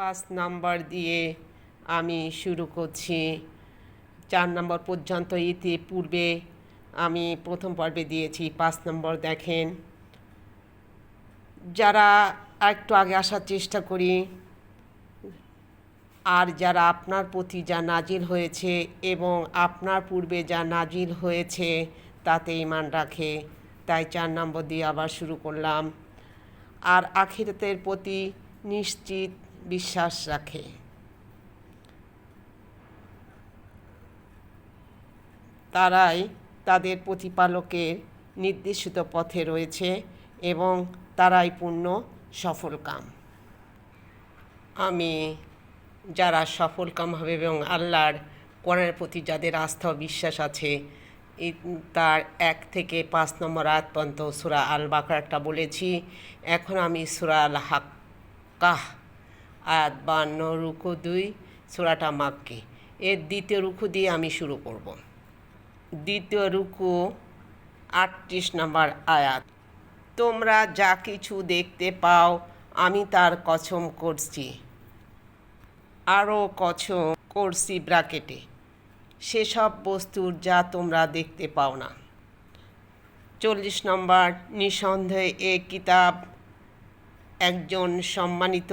পাঁচ নাম্বার দিয়ে আমি শুরু করছি। চার নম্বর পর্যন্ত ইতি পূর্বে আমি প্রথম পর্বে দিয়েছি, পাঁচ নম্বর দেখেন। যারা একটু আগে আসার চেষ্টা করি, আর যারা আপনার প্রতি যা নাজিল হয়েছে এবং আপনার পূর্বে যা নাজিল হয়েছে, তাতে ইমান রাখে। তাই চার নম্বর দিয়ে আবার শুরু করলাম। আর আখিরাতের প্রতি নিশ্চিত বিশ্বাস রাখে। তারাই তাদের প্রতিপালকের নির্দেশিত পথে রয়েছে এবং তারাই পূর্ণ সফলকাম আমি যারা সফলকাম হবে এবং আল্লাহর কোরআনের প্রতি যাদের আস্থা ও বিশ্বাস আছে তার এক থেকে পাঁচ নম্বর আয়াত পর্যন্ত সুরা আল বাকারটা বলেছি। এখন আমি সুরা আল হাক্কাহ আয়াত বান্ন, রুকু দুই, সুরাটা মাক্কি। এর দ্বিতীয় রুকু দিয়ে আমি শুরু করব। দ্বিতীয় রুকু আটত্রিশ নম্বর আয়াত। তোমরা যা কিছু দেখতে পাও, আমি তার কসম করছি। আরও কসম করছি ব্রাকেটে। সেসব বস্তুর যা তোমরা দেখতে পাও না। চল্লিশ নম্বর, নিঃসন্দেহে এ কিতাব একজন সম্মানিত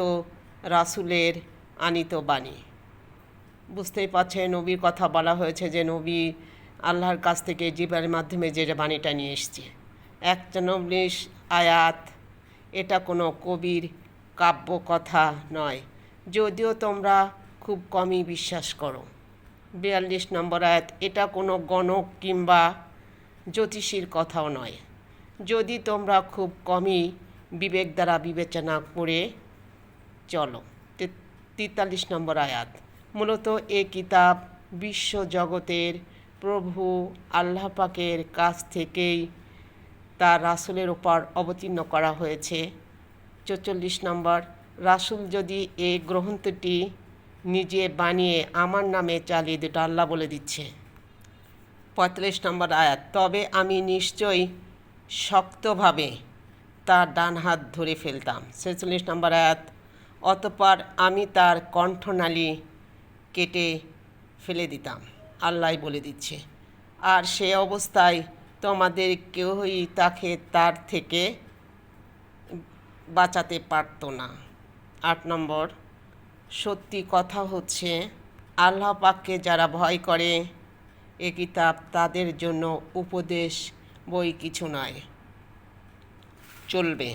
রাসুলের আনিত বাণী। বুঝতেই পারছেন নবীর কথা বলা হয়েছে যে নবী আল্লাহর কাছ থেকে জীবের মাধ্যমে যে বাণীটা নিয়ে এসছে। একচল্লিশ আয়াত, এটা কোনো কবির কাব্য কথা নয়। যদিও তোমরা খুব কমই বিশ্বাস করো। বিয়াল্লিশ নম্বর আয়াত, এটা কোনো গণক কিংবা জ্যোতিষীর কথাও নয়। যদি তোমরা খুব কমই বিবেক দ্বারা বিবেচনা করে চলো। তেতাল্লিশ নম্বর আয়াত। মূলত এ কিতাব বিশ্ব জগতের প্রভু আল্লাহ পাকের কাছ থেকেই তার রাসুলের ওপর অবতীর্ণ করা হয়েছে। চৌচল্লিশ নম্বর, রাসুল যদি এই গ্রন্থটি নিজে বানিয়ে আমার নামে চালিয়ে দিত আল্লাহ বলে দিচ্ছে। পঁয়তাল্লিশ নম্বর আয়াত, তবে আমি নিশ্চয়ই শক্তভাবে তার ডান হাত ধরে ফেলতাম। ছেচল্লিশ নম্বর আয়াত অতপর আমি তার কণ্ঠনালী কেটে ফেলে দিতাম। আল্লাহ বলে দিচ্ছে, আর সে অবস্থায় তোমাদের কেউই তাকে তার থেকে বাঁচাতে পারত না। আট নম্বর, সত্যি কথা হচ্ছে, আল্লাহ পাককে যারা ভয় করে, এ কিতাব তাদের জন্য উপদেশ বই কিছু নয়, চলবে।